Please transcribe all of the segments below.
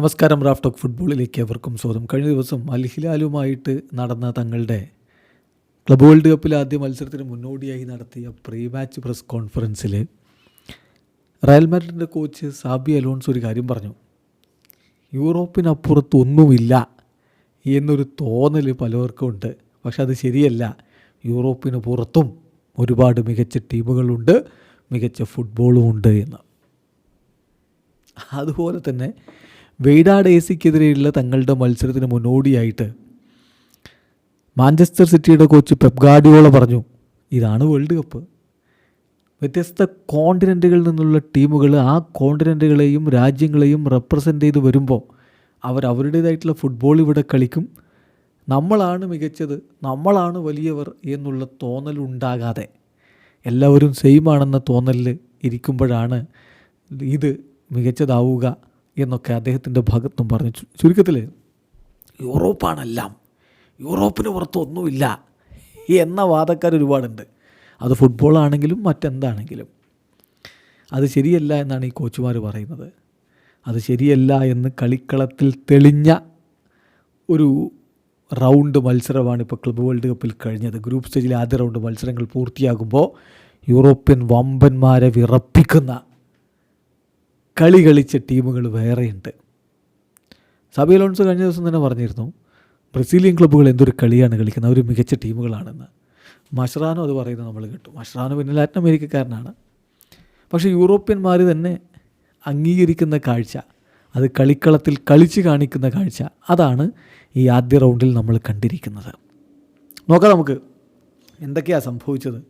നമസ്കാരം Raf talk ഫുട്ബോളിലേക്ക് അവർക്കും സ്വാഗതം. കഴിഞ്ഞ ദിവസം അൽ ഹിലാലുമായിട്ട് നടന്ന തങ്ങളുടെ ക്ലബ് വേൾഡ് കപ്പിൽ ആദ്യ മത്സരത്തിന് മുന്നോടിയായി നടത്തിയ പ്രീ മാച്ച് പ്രസ് കോൺഫറൻസിൽ റയൽ മാഡ്രിഡിന്റെ കോച്ച് സാബി അലോൺസ് ഒരു കാര്യം പറഞ്ഞു. യൂറോപ്പിനപ്പുറത്ത് ഒന്നുമില്ല എന്നൊരു തോന്നൽ പലവർക്കും ഉണ്ട്. പക്ഷെ അത് ശരിയല്ല. യൂറോപ്പിന് പുറത്തും ഒരുപാട് മികച്ച ടീമുകളുണ്ട് മികച്ച ഫുട്ബോളും ഉണ്ട് എന്ന്. അതുപോലെ തന്നെ വെയ്ഡാഡ് എ സിക്കെതിരെയുള്ള തങ്ങളുടെ മത്സരത്തിന് മുന്നോടിയായിട്ട് മാഞ്ചസ്റ്റർ സിറ്റിയുടെ കോച്ച് പെപ് ഗാർഡിയോള പറഞ്ഞു ഇതാണ് വേൾഡ് കപ്പ്. വ്യത്യസ്ത കോണ്ടിനെന്റുകളിൽ നിന്നുള്ള ടീമുകൾ ആ കോണ്ടിനെന്റുകളെയും രാജ്യങ്ങളെയും റെപ്രസെന്റ് ചെയ്ത് വരുമ്പോൾ അവർ അവരുടേതായിട്ടുള്ള ഫുട്ബോൾ ഇവിടെ കളിക്കും. നമ്മളാണ് മികച്ചത് നമ്മളാണ് വലിയവർ എന്നുള്ള തോന്നലുണ്ടാകാതെ എല്ലാവരും സെയിം ആണെന്ന തോന്നലിൽ ഇരിക്കുമ്പോഴാണ് ഇത് മികച്ചതാവുക. എന്നൊക്കെ അദ്ദേഹത്തിന്റെ ഭാഗത്തും പറഞ്ഞു. ചുരുക്കത്തിൽ യൂറോപ്പാണെല്ലാം യൂറോപ്പിന് പുറത്തൊന്നുമില്ല എന്ന വാദക്കാർ ഒരുപാടുണ്ട്. അത് ഫുട്ബോളാണെങ്കിലും മറ്റെന്താണെങ്കിലും. അത് ശരിയല്ല എന്നാണ് ഈ കോച്ചുമാർ പറയുന്നത്. അത് ശരിയല്ല എന്ന് കളിക്കളത്തിൽ തെളിഞ്ഞ ഒരു റൗണ്ട് മത്സരമാണ് ഇപ്പോൾ ക്ലബ് വേൾഡ് കപ്പിൽ കഴിഞ്ഞത്. ഗ്രൂപ്പ് സ്റ്റേജിലെ ആദ്യ റൗണ്ട് മത്സരങ്ങൾ പൂർത്തിയാകുമ്പോൾ യൂറോപ്യൻ വമ്പന്മാരെ വിറപ്പിക്കുന്ന കളി കളിച്ച ടീമുകൾ വേറെയുണ്ട്. സബി അലോൺസ് കഴിഞ്ഞ ദിവസം തന്നെ പറഞ്ഞിരുന്നു ബ്രസീലിയൻ ക്ലബ്ബുകൾ എന്തൊരു കളിയാണ് കളിക്കുന്നത് അവർ മികച്ച ടീമുകളാണെന്ന്. മഷ്റാനോ അത് പറയുന്നത് നമ്മൾ കേട്ടു. മഷ്റാനോ പിന്നെ ലാറ്റിൻ അമേരിക്കക്കാരനാണ്. പക്ഷേ യൂറോപ്യന്മാർ തന്നെ അംഗീകരിക്കുന്ന കാഴ്ച അത് കളിക്കളത്തിൽ കളിച്ച് കാണിക്കുന്ന കാഴ്ച അതാണ് ഈ ആദ്യ റൗണ്ടിൽ നമ്മൾ കണ്ടിരിക്കുന്നത്. നോക്കാം നമുക്ക് എന്തൊക്കെയാണ് സംഭവിച്ചത്?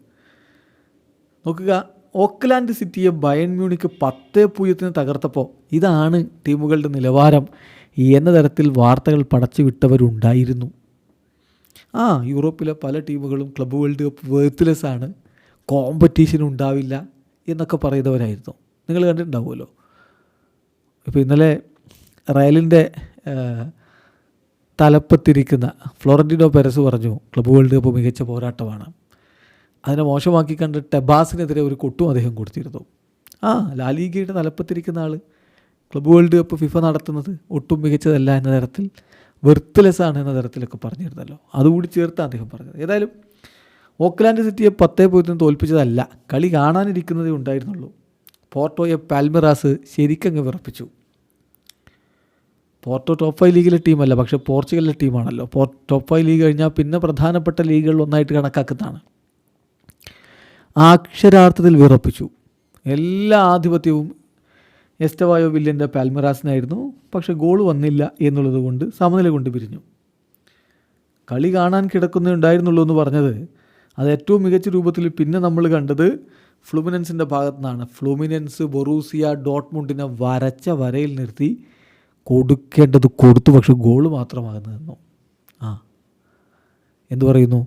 നോക്കുക. ഓക്ലാൻഡ് സിറ്റിയെ ബയൺ മ്യൂണിക്ക് പത്ത് പൂജ്യത്തിന് തകർത്തപ്പോൾ ഇതാണ് ടീമുകളുടെ നിലവാരം. എന്ന തരത്തിൽ വാർത്തകൾ പടച്ചു വിട്ടവരുണ്ടായിരുന്നു. ആ യൂറോപ്പിലെ പല ടീമുകളും ക്ലബ് വേൾഡ് കപ്പ് വേർത്ത്ലെസ് ആണ്. കോമ്പറ്റീഷൻ ഉണ്ടാവില്ല എന്നൊക്കെ പറയുന്നവരായിരുന്നു. നിങ്ങൾ കണ്ടിട്ടുണ്ടാവുമല്ലോ. ഇപ്പോൾ ഇന്നലെ റയലിന്റെ തലപ്പത്തിരിക്കുന്ന ഫ്ലോറന്റിനോ പെരസ് പറഞ്ഞു ക്ലബ് വേൾഡ് കപ്പ് മികച്ച പോരാട്ടമാണ്. അതിനെ മോശമാക്കി കണ്ട് ടെബാസിനെതിരെ ഒരു കൊട്ടും അദ്ദേഹം കൊടുത്തിരുന്നു. ആ ലാലീഗയുടെ തലപ്പത്തിരിക്കുന്ന ആൾ ക്ലബ് വേൾഡ് കപ്പ് ഫിഫ നടത്തുന്നത് ഒട്ടും മികച്ചതല്ല എന്ന തരത്തിൽ വെർത്തലെസ് ആണ് എന്ന തരത്തിലൊക്കെ പറഞ്ഞിരുന്നല്ലോ. അതുകൂടി ചേർത്താണ് അദ്ദേഹം പറഞ്ഞത്. ഏതായാലും ഓക്ലാൻഡ് സിറ്റിയെ പത്തേ പൂജ്യത്തിന് തോൽപ്പിച്ചതല്ല കളി കാണാനിരിക്കുന്നതേ ഉണ്ടായിരുന്നുള്ളൂ. പോർട്ടോയെ പാൽമിറാസ് ശരിക്കങ്ങ് വിറപ്പിച്ചു. പോർട്ടോ ടോപ്പ് ഫൈവ് ലീഗിലെ ടീമല്ല പക്ഷേ പോർച്ചുഗലിലെ ടീമാണല്ലോ. പോർ ടോപ്പ് ഫൈവ് ലീഗ് കഴിഞ്ഞാൽ പിന്നെ പ്രധാനപ്പെട്ട ലീഗുകളിൽ ഒന്നായിട്ട് കണക്കാക്കുന്നതാണ്. അക്ഷരാർത്ഥത്തിൽ വിറപ്പിച്ചു. എല്ലാ ആധിപത്യവും എസ്റ്റവായോ വില്യന്റെ പാൽമറാസിനായിരുന്നു. പക്ഷെ ഗോൾ വന്നില്ല എന്നുള്ളത് കൊണ്ട് സമനില കൊണ്ട് പിരിഞ്ഞു. കളി കാണാൻ കിടക്കുന്നുണ്ടായിരുന്നുള്ളൂ എന്ന് പറഞ്ഞത് അത് ഏറ്റവും മികച്ച രൂപത്തിൽ പിന്നെ നമ്മൾ കണ്ടത് ഫ്ലൂമിനൻസിന്റെ ഭാഗത്തു നിന്നാണ് ഫ്ലൂമിനൻസ് ബൊറൂസിയ ഡോട്ട്മുണ്ടിനെ വരച്ച വരയിൽ നിർത്തി കൊടുക്കേണ്ടത് കൊടുത്തു. പക്ഷെ ഗോൾ മാത്രമാകുന്നു ആ. എന്തു പറയുന്നു?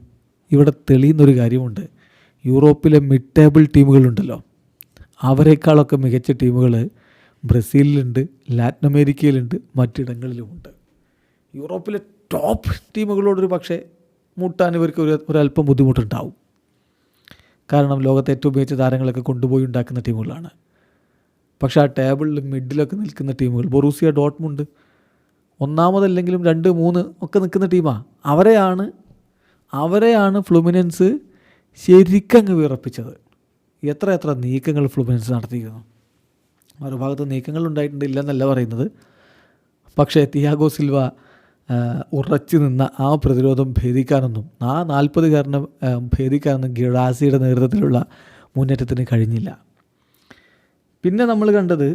ഇവിടെ തെളിയുന്നൊരു കാര്യമുണ്ട്. യൂറോപ്പിലെ മിഡ് ടേബിൾ ടീമുകളുണ്ടല്ലോ അവരെക്കാളൊക്കെ മികച്ച ടീമുകൾ ബ്രസീലിലുണ്ട് ലാറ്റിൻ അമേരിക്കയിലുണ്ട് മറ്റിടങ്ങളിലുമുണ്ട്. യൂറോപ്പിലെ ടോപ്പ് ടീമുകളോടൊരു പക്ഷേ മുട്ടാൻ ഇവർക്ക് ഒരു ഒരല്പം ബുദ്ധിമുട്ടുണ്ടാവും. കാരണം ലോകത്തെ ഏറ്റവും മികച്ച താരങ്ങളൊക്കെ കൊണ്ടുപോയി ഉണ്ടാക്കുന്ന ടീമുകളാണ് പക്ഷേ ആ ടേബിളിൽ മിഡിലൊക്കെ നിൽക്കുന്ന ടീമുകൾ ബൊറൂസിയ ഡോട്ട്മുണ്ട്. ഒന്നാമതല്ലെങ്കിലും രണ്ട് മൂന്ന് ഒക്കെ നിൽക്കുന്ന ടീമാണ് അവരെയാണ് അവരെയാണ് ഫ്ലുമിനൻസ് ശരിക്കങ്ങ് വിറപ്പിച്ചത്. എത്ര എത്ര നീക്കങ്ങൾ ഫ്ലുമിനൻസ് നടത്തിയിരുന്നു. മറുഭാഗത്ത് നീക്കങ്ങൾ ഉണ്ടായിട്ടുണ്ട് ഇല്ലെന്നല്ല പറയുന്നത്. പക്ഷേ തിയാഗോ സിൽവ ഉറച്ചു നിന്ന ആ പ്രതിരോധം ഭേദിക്കാനൊന്നും ആ കാരണം ഭേദിക്കാനൊന്നും ഗിഡാസിയുടെ നേതൃത്വത്തിലുള്ള മുന്നേറ്റത്തിന് കഴിഞ്ഞില്ല. പിന്നെ നമ്മൾ കണ്ടത്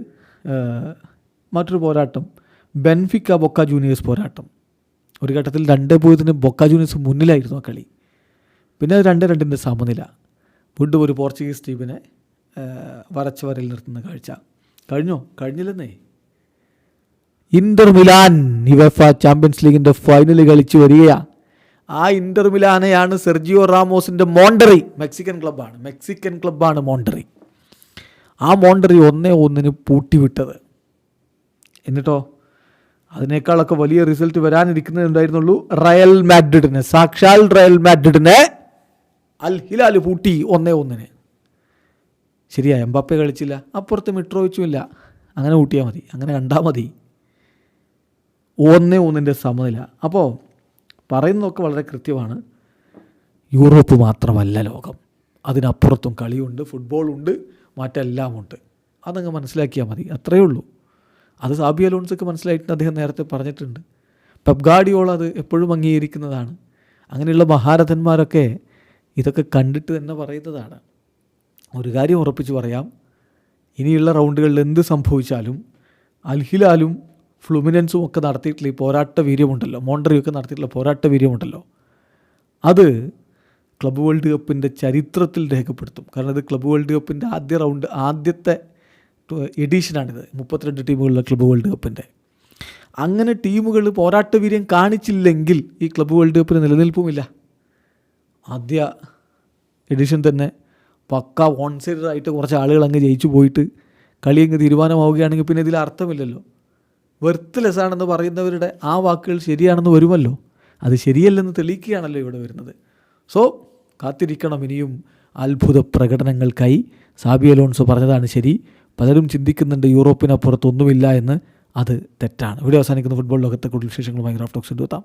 മറ്റൊരു പോരാട്ടം ബെൻഫിക്ക ബൊക്ക ജൂനിയേഴ്സ് പോരാട്ടം. ഒരു ഘട്ടത്തിൽ രണ്ടേ പൂജ്യത്തിന് ബൊക്ക ജൂനിയേഴ്സ് മുന്നിലായിരുന്നു ആ കളി. പിന്നെ രണ്ട് രണ്ടിന്റെ സമനില. വീണ്ടും ഒരു പോർച്ചുഗീസ് ടീമിനെ വരച്ച് വരയിൽ നിർത്തുന്ന കാഴ്ച. കഴിഞ്ഞോ? കഴിഞ്ഞില്ലെന്നേ. ഇന്റർ മിലാൻ യുവഫ ചാമ്പ്യൻസ് ലീഗിന്റെ ഫൈനൽ കളിച്ചു വരികയാണ് ആ ഇന്റർ മിലാനെയാണ് സെർജിയോ റാമോസിന്റെ മോണ്ടറി മെക്സിക്കൻ ക്ലബ്ബാണ് മെക്സിക്കൻ ക്ലബ്ബാണ് മോണ്ടറി. ആ മോണ്ടറി ഒന്നേ ഒന്നിന് പൂട്ടിവിട്ടത്. എന്നിട്ടോ? അതിനേക്കാളൊക്കെ വലിയ റിസൾട്ട് വരാനിരിക്കുന്നേ ഉണ്ടായിരുന്നുള്ളൂ റയൽ മാഡ്രിഡിനെ. സാക്ഷാൽ റയൽ മാഡ്രിഡിനെ അൽ ഹിലാൽ പൂട്ടി ഒന്നേ ഒന്നിന്. ശരിയാ എംബാപ്പെ കളിച്ചില്ല. അപ്പുറത്ത് മിട്രോവിച്ചും ഇല്ല അങ്ങനെ കൂട്ടിയാൽ മതി. അങ്ങനെ കണ്ടാൽ മതി. ഒന്നേ ഒന്നിന്റെ സമനില. അപ്പോൾ പറയുന്നതൊക്കെ വളരെ കൃത്യമാണ്. യൂറോപ്പ് മാത്രമല്ല ലോകം. അതിനപ്പുറത്തും കളിയുണ്ട് ഫുട്ബോളുണ്ട് മറ്റെല്ലാമുണ്ട്. അതങ്ങ് മനസ്സിലാക്കിയാൽ മതി. അത്രയേ ഉള്ളൂ. അത് സാബി അലോൺസൊക്കെ മനസ്സിലായിട്ട് അദ്ദേഹം നേരത്തെ പറഞ്ഞിട്ടുണ്ട്. പെപ് ഗാർഡിയോൾ അത് എപ്പോഴും അംഗീകരിക്കുന്നതാണ്. അങ്ങനെയുള്ള മഹാരഥന്മാരൊക്കെ ഇതൊക്കെ കണ്ടിട്ട് തന്നെ പറയുന്നതാണ്. ഒരു കാര്യം ഉറപ്പിച്ച് പറയാം. ഇനിയുള്ള റൗണ്ടുകളിൽ എന്ത് സംഭവിച്ചാലും അൽഹിലാലും ഫ്ലുമിനൻസും ഒക്കെ നടത്തിയിട്ടുള്ള ഈ പോരാട്ട വീര്യമുണ്ടല്ലോ. മോണ്ടറിയൊക്കെ നടത്തിയിട്ടുള്ള പോരാട്ട വീര്യമുണ്ടല്ലോ. അത് ക്ലബ് വേൾഡ് കപ്പിന്റെ ചരിത്രത്തിൽ രേഖപ്പെടുത്തും. കാരണം ഇത് ക്ലബ് വേൾഡ് കപ്പിന്റെ ആദ്യ റൗണ്ട് ആദ്യത്തെ എഡീഷനാണിത്. മുപ്പത്തിരണ്ട് ടീമുകളുടെ ക്ലബ് വേൾഡ് കപ്പിന്റെ. അങ്ങനെ ടീമുകൾ പോരാട്ട വീര്യം കാണിച്ചില്ലെങ്കിൽ ഈ ക്ലബ് വേൾഡ് കപ്പിന് നിലനിൽപ്പുമില്ല. ആദ്യ എഡിഷൻ തന്നെ പക്ക വൺ സൈഡായിട്ട് കുറച്ച് ആളുകൾ അങ്ങ് ജയിച്ചു പോയിട്ട് കളി അങ്ങ് തീരുമാനമാവുകയാണെങ്കിൽ പിന്നെ ഇതിൽ അർത്ഥമില്ലല്ലോ. വെർത്ത്ലെസ് ആണെന്ന് പറയുന്നവരുടെ ആ വാക്കുകൾ ശരിയാണെന്ന് വരുമല്ലോ. അത് ശരിയല്ലെന്ന് തെളിയിക്കുകയാണല്ലോ ഇവിടെ വരുന്നത്. സോ കാത്തിരിക്കണം ഇനിയും അത്ഭുത പ്രകടനങ്ങൾക്കായി. സാബി അലോൺസോ പറഞ്ഞതാണ് ശരി. പലരും ചിന്തിക്കുന്നുണ്ട് യൂറോപ്പിനപ്പുറത്തൊന്നുമില്ല എന്ന്. അത് തെറ്റാണ്. ഇവിടെ അവസാനിക്കുന്ന. ഫുട്ബോൾ ലോകത്തെ കൂടുതൽ വിശേഷങ്ങളുമായി ഗ്രാഫ് ടോക്സ് എത്താം.